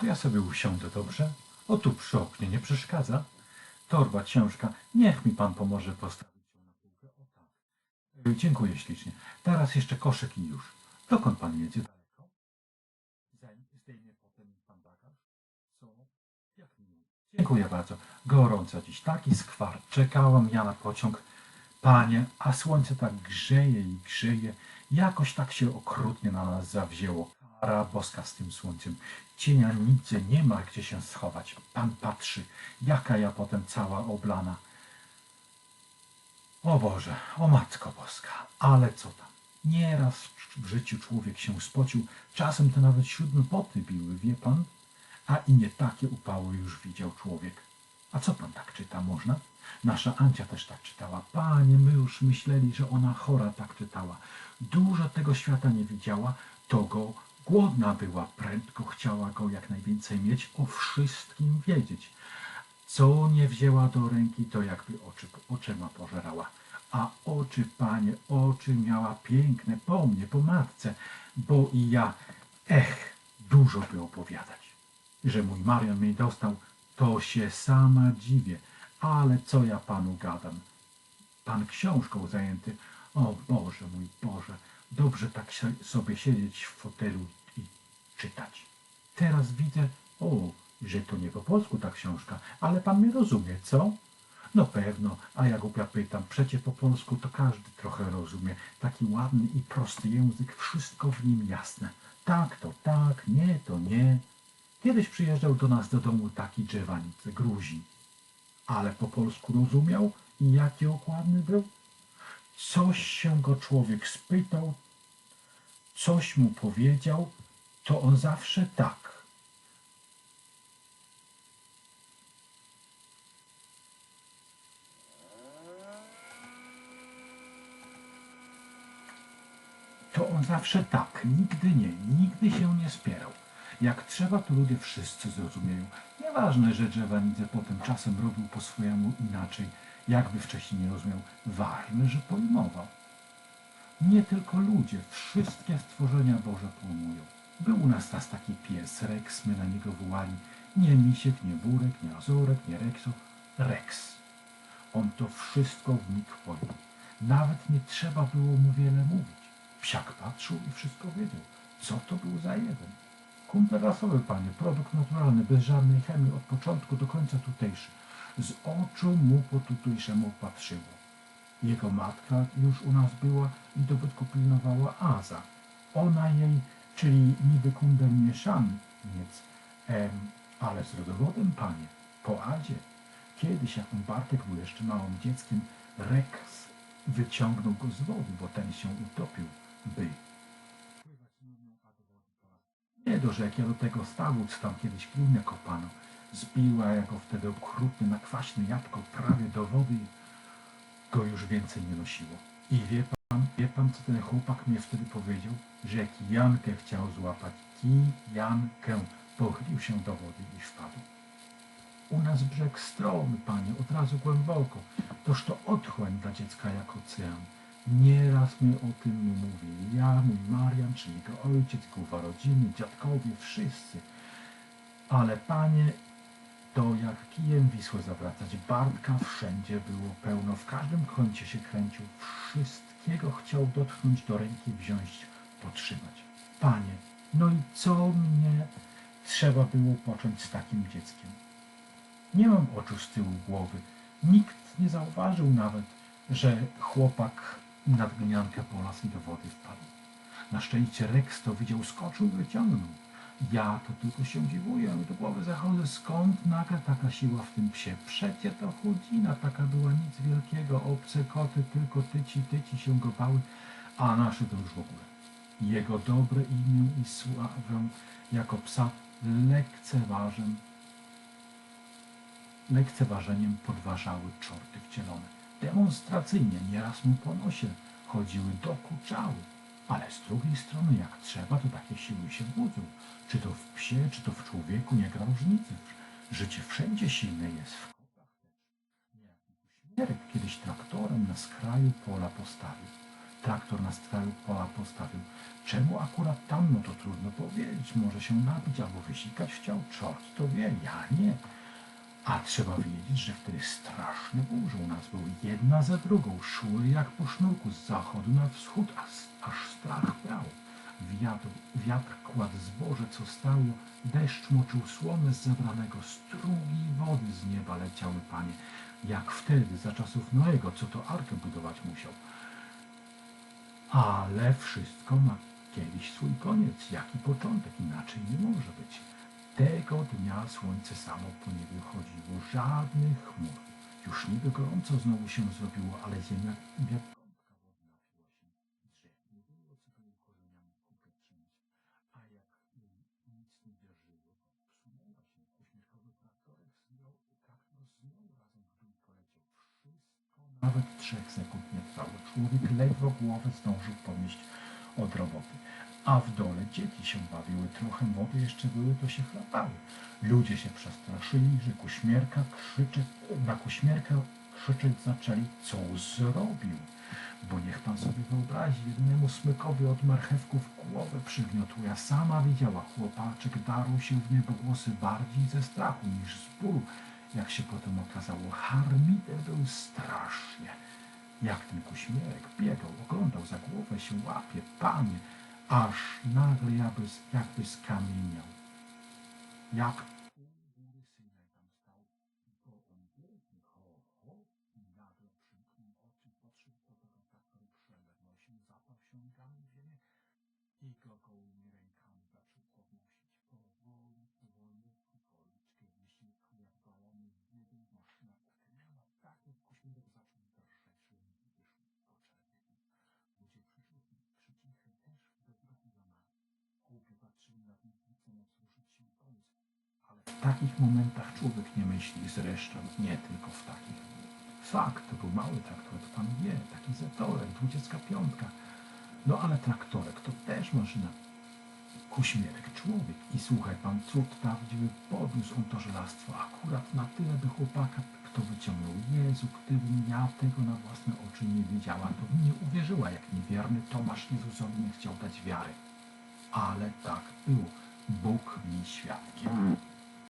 To ja sobie usiądę, dobrze? O tu przy oknie, nie przeszkadza? Torba, książka, niech mi pan pomoże postawić ją na półkę. O tak. Y, Dziękuję ślicznie. Teraz jeszcze koszyk i już. Dokąd pan jedzie? Daleko? Zdejmie potem pan bagaż? Co? Jak. Dziękuję bardzo. Gorąco dziś. Taki skwar. Czekałam ja na pociąg. Panie, a słońce tak grzeje i grzeje. Jakoś tak się okrutnie na nas zawzięło. Kara boska z tym słońcem. Cienia nigdzie nie ma gdzie się schować. Pan patrzy, jaka ja potem cała oblana. O Boże, o Matko Boska, ale co tam? Nieraz w życiu człowiek się spocił, czasem to nawet siódme poty biły, wie pan? A i nie takie upały już widział człowiek. A co pan tak czyta, można? Nasza Ancia też tak czytała. Panie, my już myśleli, że ona chora tak czytała. Dużo tego świata nie widziała, to go głodna była, prędko chciała go jak najwięcej mieć, o wszystkim wiedzieć. Co nie wzięła do ręki, to jakby oczy, oczyma pożerała. A oczy, panie, oczy miała piękne po mnie, po matce, bo i ja, ech, dużo by opowiadać. Że mój Marian mnie dostał, to się sama dziwię, ale co ja panu gadam? Pan książką zajęty, o Boże, mój Boże, dobrze tak sobie siedzieć w fotelu czytać. Teraz widzę, o, że to nie po polsku ta książka, ale pan mnie rozumie, co? No pewno, a ja głupia pytam, przecie po polsku to każdy trochę rozumie. Taki ładny i prosty język, wszystko w nim jasne. Tak to tak, nie to nie. Kiedyś przyjeżdżał do nas do domu taki Dżewanic, Gruzin. Ale po polsku rozumiał i jaki okładny był? Coś się go człowiek spytał, coś mu powiedział, to on zawsze tak. To on zawsze tak, nigdy nie, nigdy się nie spierał. Jak trzeba, to ludzie wszyscy zrozumieją. Nieważne, że Dżewanidze potem czasem robił po swojemu inaczej, jakby wcześniej nie rozumiał. Ważne, że pojmował. Nie tylko ludzie, wszystkie stworzenia Boże pojmują. Był u nas raz taki pies, Rex, my na niego wołali. Nie misiek, nie burek, nie azorek, nie rekso, Rex. On to wszystko w mig pojął. Nawet nie trzeba było mu wiele mówić. Psiak patrzył i wszystko wiedział. Co to był za jeden? Kumpel rasowy, panie, produkt naturalny, bez żadnej chemii, od początku do końca tutejszy. Z oczu mu po tutejszemu patrzyło. Jego matka już u nas była i dobytku pilnowała Aza. Ona jej, czyli niby kundel mieszaniec, em, ale z rodowodem, panie, po Azie. Kiedyś, jak Bartek był jeszcze małym dzieckiem, Rex wyciągnął go z wody, bo ten się utopił, by. Nie do rzeki, a do tego stawu, co tam kiedyś glinę kopano. Zbiła ja go wtedy okrutnie na kwaśne jabłko prawie do wody go już więcej nie nosiło. I wie pan, wie pan, co ten chłopak mnie wtedy powiedział? Że jak Jankę chciał złapać, Jankę, pochylił się do wody i wpadł. U nas brzeg stromy, panie, od razu głęboko. Toż to otchłań dla dziecka jak ocean. Nieraz my o tym mówili. Ja, mój Marian, czy jego ojciec, głowa rodziny, dziadkowie, wszyscy. Ale panie, to jak kijem Wisłę zawracać. Bartka wszędzie było pełno, w każdym kącie się kręcił. Wszystkiego chciał dotknąć, do ręki wziąć, potrzymać. Panie, no i co mnie trzeba było począć z takim dzieckiem? Nie mam oczu z tyłu głowy. Nikt nie zauważył nawet, że chłopak nad gliniankę polasł i do wody wpadł. Na szczęście Rex to widział, skoczył i wyciągnął. Ja to tylko się dziwuję, do głowy zachodzę, skąd nagle taka siła w tym psie? Przecie to chudzina, taka była nic wielkiego, obce koty, tylko tyci, tyci się go bały, a nasze to już w ogóle. Jego dobre imię i sławę jako psa lekceważę lekceważeniem podważały czorty wcielone. Demonstracyjnie nieraz mu po nosie chodziły, dokuczały. Ale z drugiej strony, jak trzeba, to takie siły się budzą. Czy to w psie, czy to w człowieku, nie gra różnicy. Życie wszędzie silne jest. W kotach też. Śmierek kiedyś traktorem na skraju pola postawił. Traktor na skraju pola postawił. Czemu akurat tam, no to trudno powiedzieć. Może się napić albo wysikać chciał. Czort to wie, ja nie. A trzeba wiedzieć, że wtedy straszne burze u nas były jedna za drugą. Szły jak po sznurku z zachodu na wschód, strach brał. Wiatr, kładł zboże, co stało, deszcz moczył słomę z zebranego, strugi wody z nieba leciały, panie, jak wtedy, za czasów Noego, co to arkę budować musiał. Ale wszystko ma kiedyś swój koniec, jaki początek, inaczej nie może być. Tego dnia słońce samo po nie wychodziło, żadnych chmur. Już niby gorąco znowu się zrobiło, ale ziemia nawet trzech sekund nie trwało. Człowiek ledwo głowę zdążył podnieść od roboty. A w dole dzieci się bawiły, trochę wody jeszcze były, to się chlapały. Ludzie się przestraszyli, że kuśmierka krzyczeć, na kuśmierkę krzyczeć zaczęli, co zrobił. Bo niech pan sobie wyobrazi, jednemu smykowi od marchewków głowę przygniotł. Ja sama widziała, chłopaczek darł się w niebogłosy bardziej ze strachu niż z bólu. Jak się potem okazało, harmiter był strasznie. Jak ten kuśmierek biegał, oglądał za głowę się łapie, panie, aż nagle jakby, jakby skamieniał. Jak pół góry syna tam w takich momentach człowiek nie myśli, zresztą nie tylko w takich. Fakt, to był mały traktor, to pan wie, taki zetorek, 25. No ale traktorek to też maszyna. Kuśmierek, człowiek. I słuchaj pan, cud prawdziwy, podniósł on to żelastwo akurat na tyle, by chłopaka kto wyciągnął. Jezu, gdybym ja tego na własne oczy nie widziała, to bym nie uwierzyła, jak niewierny Tomasz Jezusowi nie chciał dać wiary. Ale tak było. Bóg mi świadkiem.